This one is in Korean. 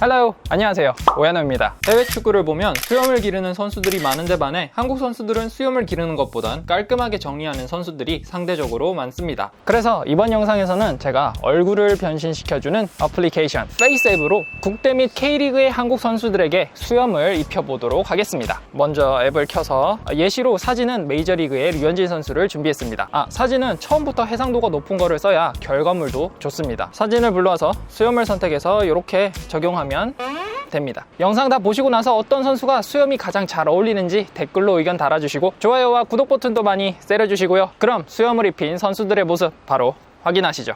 Hello, 안녕하세요. 오야노입니다. 해외 축구를 보면 수염을 기르는 선수들이 많은데 반해 한국 선수들은 수염을 기르는 것보단 깔끔하게 정리하는 선수들이 상대적으로 많습니다. 그래서 이번 영상에서는 제가 얼굴을 변신시켜주는 어플리케이션 페이스 앱으로 국대 및 K리그의 한국 선수들에게 수염을 입혀보도록 하겠습니다. 먼저 앱을 켜서 예시로 사진은 메이저리그의 류현진 선수를 준비했습니다. 아, 사진은 처음부터 해상도가 높은 거를 써야 결과물도 좋습니다. 사진을 불러와서 수염을 선택해서 이렇게 적용 하면 됩니다. 영상 다 보시고 나서 어떤 선수가 수염이 가장 잘 어울리는지 댓글로 의견 달아주시고 좋아요와 구독 버튼도 많이 때려주시고요. 그럼 수염을 입힌 선수들의 모습 바로 확인하시죠.